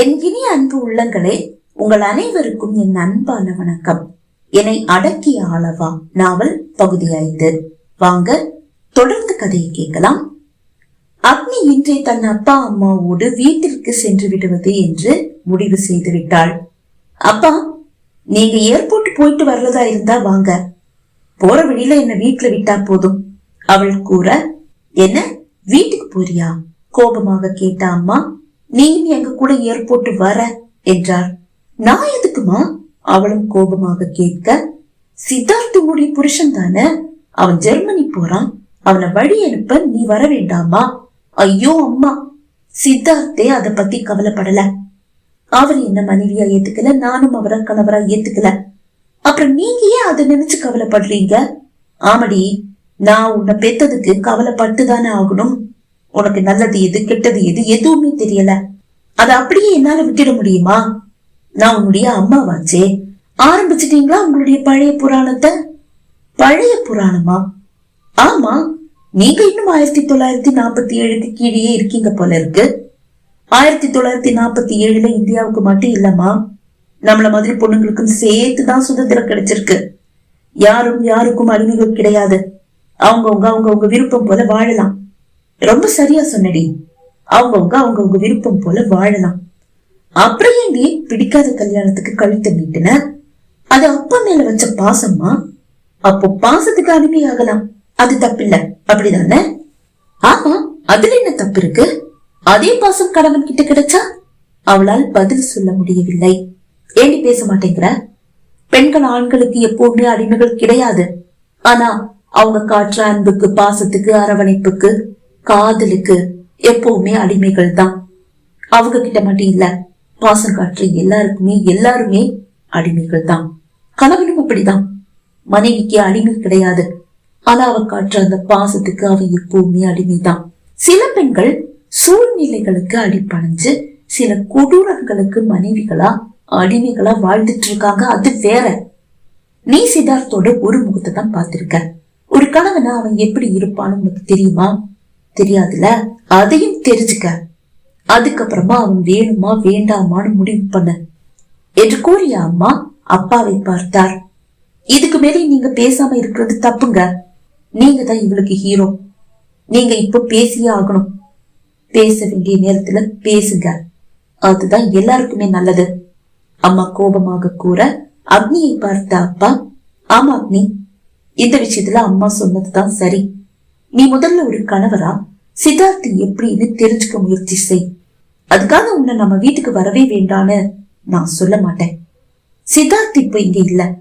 என் இனிய அன்பு உள்ளங்களே உங்கள் அனைவருக்கும் என் அன்பான வணக்கம். என்னை அடக்கிய ஆளவா நாவல் பகுதி ஐந்து. வாங்க தொடர்ந்து கதையை கேட்கலாம். அக்னி இன்றே தன் அப்பா அம்மாவோடு வீட்டிற்கு சென்று விடுவது என்று முடிவு செய்து விட்டாள் அப்பா நீங்க ஏர்போர்ட் போயிட்டு வர்றதா இருந்தா வாங்க. போற வழியில என்ன வீட்டுல விட்டா போதும். அவள் கூற என்ன வீட்டுக்கு போறியா? கோபமாக கேட்ட அம்மா நீயும் எங்க கூட ஏர்போர்ட் வர என்றார். நான் எதுக்குமா? அவளும் கோபமாக கேட்க சித்தார்த்தனுடைய புருஷன் தானே? அவன் ஜெர்மனி போறான். அவனை வழி அனுப்ப நீ வர வேண்டாமா? ஐயோ அம்மா சித்தார்த்தே அத பத்தி கவலைப்படல. அவர் என்ன மனைவியா ஏத்துக்கல நானும் அவரை கணவரா ஏத்துக்கல. அப்புறம் நீங்க ஏன் அதை நினைச்சு கவலைப்படுறீங்க? ஆமடி நான் உன்னை பெத்ததுக்கு கவலைப்பட்டு தானே ஆகணும். உனக்கு நல்லது எது கெட்டது எது எதுவுமே தெரியல. அத அப்படியே என்னால விட்டுட முடியுமா? நான் உன்னுடைய அம்மாவாச்சே. ஆரம்பிச்சிட்டீங்களா உங்களுடைய பழைய புராணத்தை? பழைய புராணமா? ஆமா. நீங்க இன்னும் ஆயிரத்தி தொள்ளாயிரத்தி நாற்பத்தி ஏழுக்கு கீழேயே இருக்கீங்க போல இருக்கு. ஆயிரத்தி தொள்ளாயிரத்தி நாற்பத்தி ஏழுல இந்தியாவுக்கு மட்டும் இல்லம்மா. நம்மள மாதிரி பொண்ணுங்களுக்கும் சேர்த்து தான் சுதந்திரம் கிடைச்சிருக்கு. யாரும் யாருக்கும் அடிமைகள் கிடையாது. அவங்கவுங்க அவங்கவுங்க விருப்பம் போல வாழலாம். ரொம்ப சரியா சொன்னடி. அவங்கவுங்க அவங்கவுங்க விருப்பம் போல வாழலாம். அப்புறம் ஏன் நீ பிடிக்காத கல்யாணத்துக்கு கழுத்து நீட்டின? அது அப்பா மேல வச்ச பாசமா? அப்போ பாசத்துக்கு அடிமையாகலாம் அது தப்பில்ல. அப்படிதானே? ஆமா அதுல என்ன தப்பு இருக்கு? அதே பாசம் கணவன் கிட்ட கிடைச்சா அவளால் பதில் சொல்ல முடியவில்லை. ஏண்டி பேச மாட்டேங்கிற? பெண்கள் ஆண்களுக்கு எப்போதுமே அடிமைகள் கிடையாது. ஆனா அவங்க காட்டுற அன்புக்கு பாசத்துக்கு அரவணைப்புக்கு காதலுக்கு எப்பவுமே அடிமைகள் தான் அவங்க கிட்ட மட்டும் இல்ல பாசம் காற்று எல்லாருக்குமே எல்லாருமே அடிமைகள் தான் கணவனும் அப்படிதான். மனைவிக்கு அடிமை கிடையாது. ஆனா அவ காட்டுற அந்த பாசத்துக்கு அவ எப்பவுமே அடிமைதான். சில பெண்கள் சூழ்நிலைகளுக்கு அடிப்படைஞ்சு சில கொடூரங்களுக்கு மனைவிகளா அடிமைகளா வாழ்ந்துட்டு இருக்காங்க. அது வேற. நீ சித்தார்த்தோட ஒரு முகத்தை தான் பார்த்திருக்க. ஒரு கணவனா அவன் எப்படி இருப்பான்னு உனக்கு தெரியுமா? தெரியாதுல அதையும் தெரிஞ்சுக்க. அதுக்கப்புறமா அவன் வேணுமா வேண்டாமான்னு முடிவு பண்ண. என்று கூறிய அம்மா அப்பாவை பார்த்தார். இதுக்கு மேலே நீங்க பேசாம இருக்கிறது தப்புங்க. நீங்க தான் இவளுக்கு ஹீரோ நீங்க இப்ப பேசியே ஆகணும். பேச வேண்டிய நேரத்துல பேசுங்க. அதுதான் எல்லாருக்குமே நல்லது. அம்மா கோபமாக கூற அக்னியை பார்த்த அப்பா ஆமா அக்னி இந்த விஷயத்துல அம்மா சொன்னதுதான் சரி. நீ முதல்ல ஒரு கணவரா? சித்தார்த்தி எப்படின்னு தெரிஞ்சுக்க முயற்சி செய். அதுக்காக உன்னை நம்ம வீட்டுக்கு வரவே வேண்டான்னு நான் சொல்ல மாட்டேன். சித்தார்த்தி இப்ப இங்க இல்ல.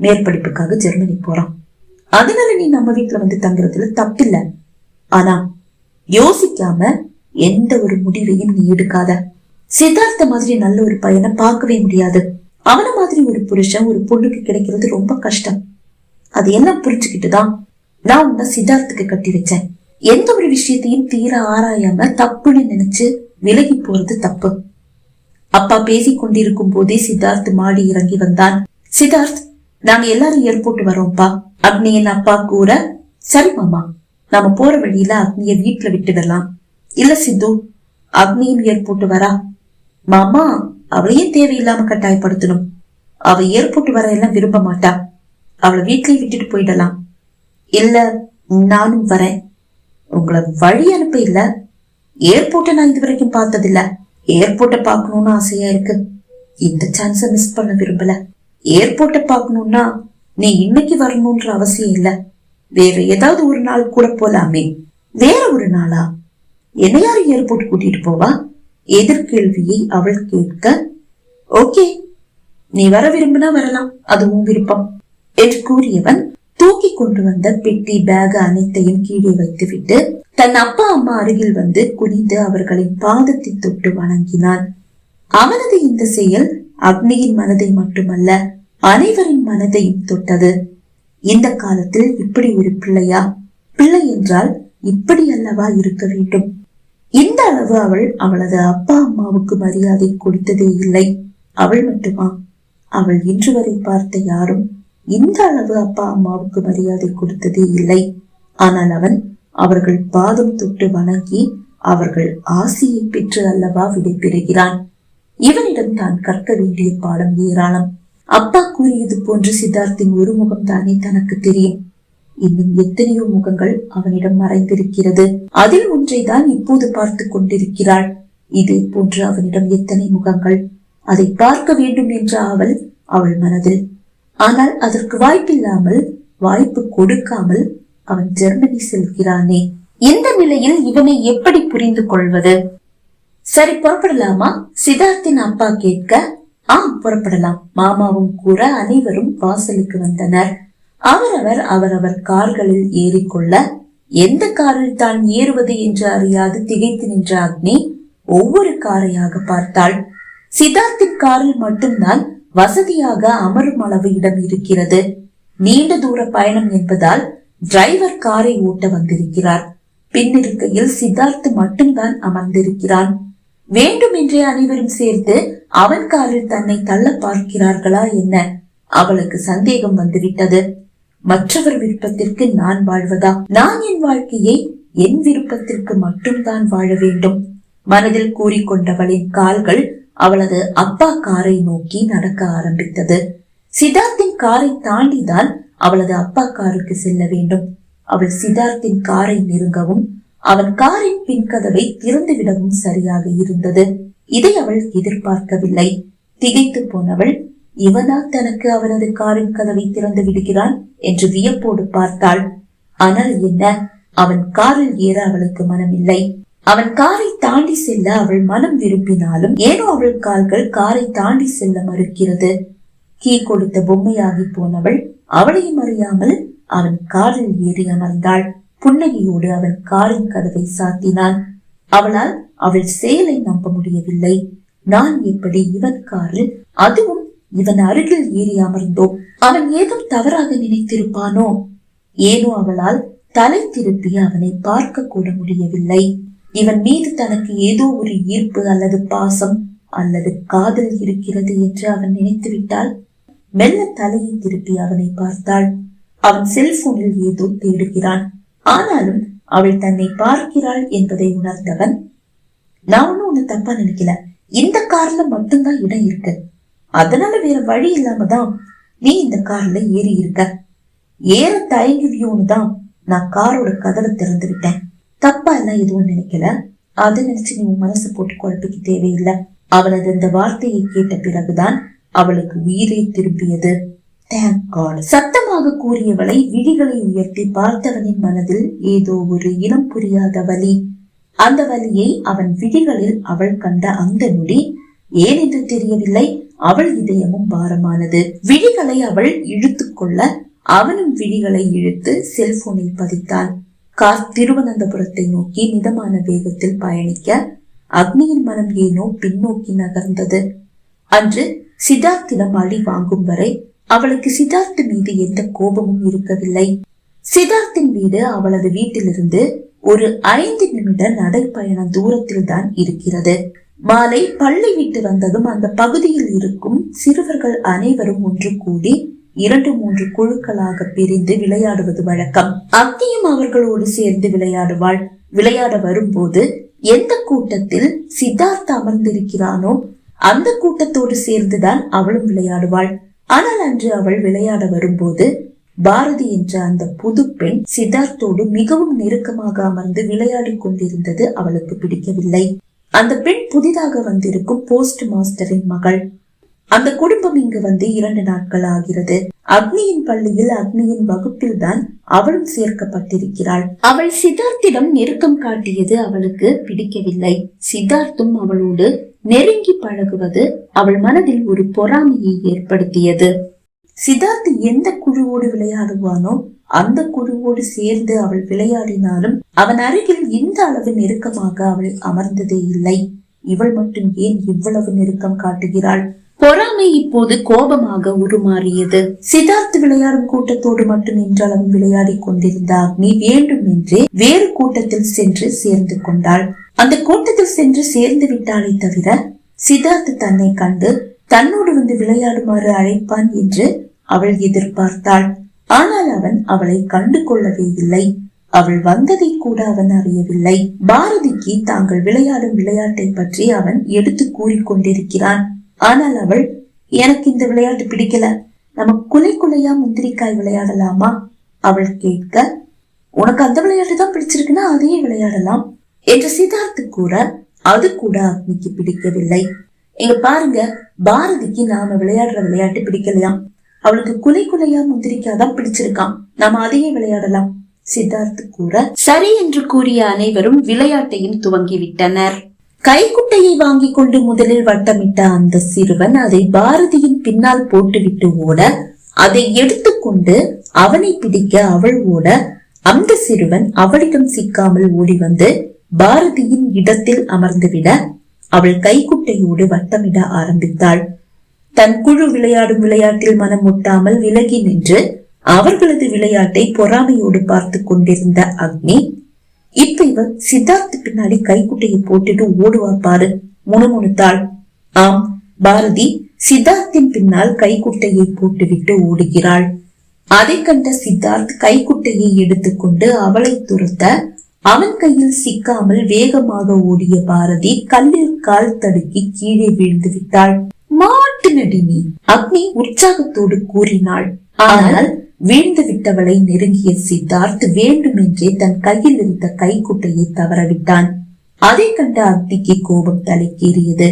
மேற்படிப்புக்காக ஜெர்மனி போறான். அதனால நீ நம்ம வீட்டுல வந்து தங்குறதுல தப்பில்ல. ஆனா யோசிக்காம எந்த ஒரு முடிவையும் நீ எடுக்காத. சித்தார்த்த மாதிரி நல்ல ஒரு பையனை பார்க்கவே முடியாது. அவன மாதிரி ஒரு புருஷன் ஒரு பொண்ணுக்கு கிடைக்கிறது ரொம்ப கஷ்டம். அது எல்லாம் புரிஞ்சுக்கிட்டுதான் நான் உன்னை சித்தார்த்துக்கு கட்டி வச்சேன். எந்த ஒரு விஷயத்தையும் தீர ஆராயாம தப்புன்னு நினைச்சு விலகி போறது தப்பு. அப்பா பேசிக் கொண்டிருக்கும் போதே சித்தார்த் மாடி இறங்கி வந்தான். சித்தார்த் நாங்க எல்லாரும் ஏர்போர்ட் வரோம்ப்பா. அக்னியின் அப்பா கூற சரி மாமா நாம போற வழியில அக்னிய வீட்டுல விட்டுடலாம் இல்ல சித்து அக்னியும் ஏர்போர்ட் வரா. மாமா அவளையே தேவையில்லாம கட்டாயப்படுத்தணும். அவ ஏர்போர்ட் வர எல்லாம் விரும்ப மாட்டா. அவளை வீட்லயே விட்டுட்டு போயிடலாம். இல்ல நானும் வரேன். உங்களை வழி அனுப்ப இல்ல ஏர்போர்ட்டை நான் இது வரைக்கும் பார்த்ததில்ல. ஏர்போர்ட்டை பார்க்கணும்னு ஆசையா இருக்கு. இந்த சான்ஸை மிஸ் பண்ண விரும்பல. ஏர்போர்ட்டை பார்க்கணும்னா நீ இன்னைக்கு வரணும்ன்ற அவசியம் இல்ல. வேற ஏதாவது ஒரு நாள் கூட போலாமே. வேற ஒரு நாளா? என்ன ஏர்போர்ட் கூட்டிட்டு போவா? எதிர்கேள்வியை அவள் கேட்க ஓகே நீ வர விரும்பினா வரலாம். அது உன் விருப்பம். என்று கூறியவன் தூக்கி கொண்டு வந்த பெட்டி பேக் அனைத்தையும் கீழே வைத்துவிட்டு தன் அப்பா அம்மா அருகில் வந்து குனிந்து அவர்களின் பாதத்தை தொட்டு வணங்கினான். அவனது இந்த செயல் அக்னியின் மனதை மட்டுமல்ல அனைவரின் மனதையும் தொட்டது. இந்த காலத்தில் இப்படி ஒரு பிள்ளையா? பிள்ளை என்றால் இப்படி அல்லவா இருக்க வேண்டும்? இந்த அளவு அவள் அவளது அப்பா அம்மாவுக்கு மரியாதை கொடுத்ததே இல்லை. அவள் மட்டுமா? அவள் இன்று வரை பார்த்த யாரும் இந்த அளவு அப்பா அம்மாவுக்கு மரியாதை கொடுத்ததே இல்லை. ஆனால் அவன் அவர்கள் பாதம் தொட்டு வணங்கி அவர்கள் ஆசையை பெற்று அல்லவா விடை பெறுகிறான். இவனிடம் தான் கற்க வேண்டிய பாடம் ஏராளம். அப்பா கூறியது போன்று சித்தார்த்தின் ஒரு முகம் தானே தனக்கு தெரியும். இன்னும் எத்தனையோ முகங்கள் அவனிடம் மறைந்திருக்கிறது. அதில் ஒன்றை தான் இப்போது பார்த்து கொண்டிருக்கிறாள். இதே போன்று அவனிடம் எத்தனை முகங்கள்? அதை பார்க்க வேண்டும் என்ற அவள் அவள் மனதில் ஆனால் அதற்கு வாய்ப்பில்லாமல் வாய்ப்பு கொடுக்காமல் அவன் ஜெர்மனி செல்கிறானே. இந்த நிலையில் இவனை எப்படி புரிந்து கொள்வது? சரி புறப்படலாமா? சித்தார்த்தின் அப்பா கேட்க ஆம் புறப்படலாம். மாமாவும் கூற அனைவரும் வாசலுக்கு வந்தனர். அவரவர் அவரவர் கார்களில் ஏறிக்கொள்ள எந்த காரில் தான் ஏறுவது என்று அறியாது திகைத்து நின்ற அக்னி ஒவ்வொரு காரையாக பார்த்தாள். சித்தார்த்தின் காரில் மட்டும்தான் வசதியாக அமரும் அளவு இடம் இருக்கிறது. நீண்ட தூர பயணம் என்பதால் டிரைவர் காரை ஓட்ட வந்திருக்கிறார். பின்னிருக்கையில் சித்தார்த் மட்டும்தான் அமர்ந்திருக்கிறான். வேண்டுமென்றே அனைவரும் சேர்ந்து அவன் காரில் தன்னை தள்ள பார்க்கிறார்களா என்ன? அவளுக்கு சந்தேகம் வந்துவிட்டது. மற்றவர் விருப்பத்திற்கு நான் வாழ்வதா? நான் என் வாழ்க்கையை என் விருப்பத்திற்கு மட்டும்தான் வாழ வேண்டும். மனதில் கூறிக்கொண்டவளின் கால்கள் அவளது அப்பா காரை நோக்கி நடக்க ஆரம்பித்தது. சித்தார்த்தின் காரை தாண்டிதான் அவளது அப்பா காருக்கு செல்ல வேண்டும். அவள் சித்தார்த்தின் காரை நெருங்கவும் அவன் காரின் பின்கதவை திறந்துவிடவும் சரியாக இருந்தது. இதை அவள் எதிர்பார்க்கவில்லை. திகைத்து போனவள் இவனா தனக்கு அவனது காரின் கதவை திறந்து விடுகிறான்? என்று வியப்போடு பார்த்தாள். ஆனால் என்ன? அவன் காரில் ஏற அவளுக்கு மனமில்லை. அவன் காரை தாண்டி செல்ல அவள் மனம் விரும்பினாலும் ஏனோ அவள் கால்கள் காரை தாண்டி செல்ல மறுக்கிறது. கீ கொடுத்த பொம்மையாகி போனவள் அவளையும் அறியாமல் அவன் காரில் ஏறி அமர்ந்தாள். புன்னகையோடு அவன் காரின் கதவை சாத்தினான். அவளால் அவள் செயலை நம்ப முடியவில்லை. நான் எப்படி இவன் காரில் அதுவும் இவன் அருகில் ஏறி அமர்ந்தோம் அவன் ஏதும் தவறாக நினைத்திருப்பானோ? ஏனோ அவளால் தலை திருப்பி அவனை பார்க்க கூட முடியவில்லை. இவன் மீது தனக்கு ஏதோ ஒரு ஈர்ப்பு அல்லது பாசம் அல்லது காதல் இருக்கிறது என்று அவன் நினைத்துவிட்டால் மெல்ல தலையை திருப்பி அவனை பார்த்தாள். அவன் செல்போனில் ஏதோ தேடுகிறான். ஆனாலும் அவள் தன்னை பார்க்கிறாள் என்பதை உணர்ந்தவன் நான் ஒன்னும் தப்பா நினைக்கல. இந்த கார்ல மட்டும்தான் இடம் இருக்கு. அதனால வேற வழி இல்லாம தான் நீ இந்த கார்ல ஏறி இருக்க. ஏற தயங்குவியோன்னு தான் நான் காரோட கதவை திறந்து விட்டேன். தப்பா எல்லாம் எதுவும் நினைக்கல. அதை நினைச்சு நீ உன் மனசு போட்டு குழப்பிக்க தேவையில்லை. அவளது அந்த வார்த்தையை கேட்ட பிறகுதான் அவளுக்கு உயிரை திரும்பியது. சத்தமாக கூறியவளை விழிகளை உயர்த்தி பார்த்தவனின் மனதில் ஏதோ ஒரு இனம் புரியாத வலி. அந்த வலியை அவன் விழிகளில் அவள் கண்ட அந்த நொடி ஏன் என்று தெரியவில்லை. அவள் இதயமும் பாரமானது. விழிகளை அவள் இழுத்துக் கொள்ள அவனும் விழிகளை இழுத்து செல்போனில் பதித்தான் கார் திருவனந்தபுரத்தை நோக்கி மிதமான வேகத்தில் பயணிக்க அக்னியின் மனம் ஏனோ பின்னோக்கி நகர்ந்தது. அன்று சித்தார்த்திடம் அடி வாங்கும் வரை அவளுக்கு சித்தார்த் மீது எந்த கோபமும் இருக்கவில்லை. சித்தார்த்தின் வீடு அவளது வீட்டிலிருந்து ஒரு ஐந்து நிமிட நடைப்பயண தூரத்தில் தான் இருக்கிறது. மாலை பள்ளி விட்டு வந்ததும் அந்த பகுதியில் இருக்கும் சிறுவர்கள் அனைவரும் ஒன்று கூடி இரண்டு மூன்று குழுக்களாக பிரிந்து விளையாடுவது வழக்கம். அக்னியும் அவர்களோடு சேர்ந்து விளையாடுவாள். விளையாட வரும்போது எந்த கூட்டத்தில் சித்தார்த் அமர்ந்திருக்கிறானோ அந்த கூட்டத்தோடு சேர்ந்துதான் அவளும் விளையாடுவாள். ஆனால் அன்று அவள் விளையாட வரும்போது பாரதி என்ற அந்த புது பெண் சித்தார்த்தோடு மிகவும் நெருக்கமாக அமர்ந்து விளையாடிக் கொண்டிருந்தது அவளுக்கு பிடிக்கவில்லை. அந்த பெண் புதிதாக வந்திருக்கும் போஸ்ட் மாஸ்டரின் மகள். அந்த குடும்பம் இங்கு வந்து இரண்டு நாட்கள் ஆகிறது அக்னியின் பள்ளியில் அக்னியின் வகுப்பில் தான் அவளும் சேர்க்கப்பட்டிருக்கிறாள். அவள் சித்தார்த்திடம் நெருக்கம் காட்டியது அவளுக்கு பிடிக்கவில்லை. சித்தார்த்தும் அவளோடு நெருங்கி பழகுவது அவள் மனதில் ஒரு பொறாமையை ஏற்படுத்தியது. சித்தார்த் எந்த குழுவோடு விளையாடுவானோ அந்த குழுவோடு சேர்ந்து அவள் விளையாடினாலும் அவன் அருகில் இந்த அளவு நெருக்கமாக அவள் அமர்ந்ததே இல்லை. இவள் மட்டும் ஏன் இவ்வளவு நெருக்கம் காட்டுகிறாள்? பொறாமை இப்போது கோபமாக உருமாறியது. சித்தார்த் விளையாடும் கூட்டத்தோடு மட்டும் இன்றளவும் விளையாடிக் கொண்டிருந்த அக்னி வேண்டும் என்றே வேறு கூட்டத்தில் சென்று சேர்ந்து கொண்டாள். அந்த கூட்டத்தில் சென்று சேர்ந்து விட்டாலே தவிர சித்தார்த் தன்னை கண்டு தன்னோடு வந்து விளையாடுமாறு அழைப்பான் என்று அவள் எதிர்பார்த்தாள். ஆனால் அவன் அவளை கண்டு கொள்ளவே இல்லை. அவள் வந்ததை கூட அவன் அறியவில்லை. பாரதிக்கு தாங்கள் விளையாடும் விளையாட்டை பற்றி அவன் எடுத்து கூறிக்கொண்டிருக்கிறான் ஆனால் அவள் எனக்கு இந்த விளையாட்டு பிடிக்கல. நம்ம குலை குலையா முந்திரிக்காய் விளையாடலாமா? அவள் கேட்க உனக்கு அந்த விளையாட்டு தான் பிடிச்சிருக்குன்னா அதையே விளையாடலாம். என்று சித்தார்த்து கூற அது கூட அக்னிக்கு பிடிக்கவில்லை. இங்க பாருங்க பாரதிக்கு நாம விளையாடுற விளையாட்டு பிடிக்கலையாம். அவளுக்கு குலை குலையா முந்திரிக்காய் தான் பிடிச்சிருக்கான் நாம அதையே விளையாடலாம். சித்தார்த்து கூற சரி என்று கூறிய அனைவரும் விளையாட்டையும் துவங்கிவிட்டனர். கைக்குட்டையை வாங்கிக் கொண்டு முதலில் வட்டமிட்ட அந்த சிறுவன் அதை பாரதியின் பின்னால் போட்டுவிட்டு ஓட அதை எடுத்துக்கொண்டு அவனை பிடிக்க அவள் ஓட அந்த சிறுவன் அவளிடம் சிக்காமல் ஓடி வந்து பாரதியின் இடத்தில் அமர்ந்துவிட அவள் கைக்குட்டையோடு வட்டமிட ஆரம்பித்தாள். தன் குழு விளையாடும் விளையாட்டில் மனம் முட்டாமல் விலகி நின்று அவர்களது விளையாட்டை பொறாமையோடு பார்த்து கொண்டிருந்த அக்னி இப்ப இவ சித்தார்த்து பின்னாடி கைக்குட்டையை போட்டுட்டு ஓடுவா பாரு முணுமுணுத்தாள். ஆம் பாரதி சித்தார்த்தின் பின்னால் கைக்குட்டையை போட்டுவிட்டு ஓடுகிறாள். அதை கண்ட சித்தார்த் கைக்குட்டையை எடுத்துக்கொண்டு அவளை துரத்த அவன் கையில் சிக்காமல் வேகமாக ஓடிய பாரதி கல்லில் கால் தடுக்கி கீழே வீழ்ந்து விட்டாள். மாட்டு நடினி அக்னி உற்சாகத்தோடு கூறினாள். ஆனால் வீழ்ந்து விட்டவளை நெருங்கிய சித்தார்த் வேண்டுமென்றே தன் கையில் இருந்த கைக்குட்டையை தவறவிட்டான். அதை கண்ட அக்னிக்கு கோபம் தலைக்கேறியது.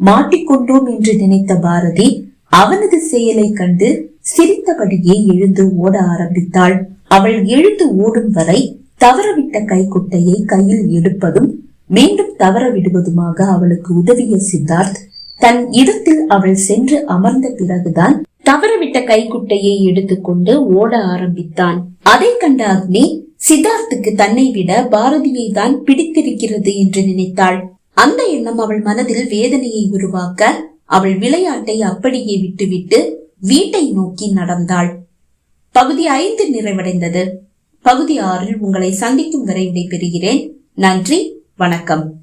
மாட்டிக்கொண்டோம் என்று நினைத்த பாரதி அவனது செயலை கண்டு சிரித்தபடியே எழுந்து ஓட ஆரம்பித்தாள். அவள் எழுந்து ஓடும் வரை தவறவிட்ட கைக்குட்டையை கையில் எடுப்பதும் மீண்டும் தவற விடுவதுமாக அவளுக்கு உதவிய சித்தார்த் தன் இடத்தில் அவள் சென்று அமர்ந்த பிறகுதான் தவறவிட்ட கைக்குட்டையை எடுத்துக்கொண்டு ஓட ஆரம்பித்தான். அதை கண்ட அக்னி சித்தார்த்துக்கு தன்னை விட பாரதியை தான் பிடித்திருக்கிறது என்று நினைத்தாள். அந்த எண்ணம் அவள் மனதில் வேதனையை உருவாக்க அவள் விளையாட்டை அப்படியே விட்டுவிட்டு வீட்டை நோக்கி நடந்தாள். பகுதி ஐந்து நிறைவடைந்தது. பகுதி ஆறில் உங்களை சந்திக்கும் வரை விடைபெறுகிறேன். நன்றி வணக்கம்.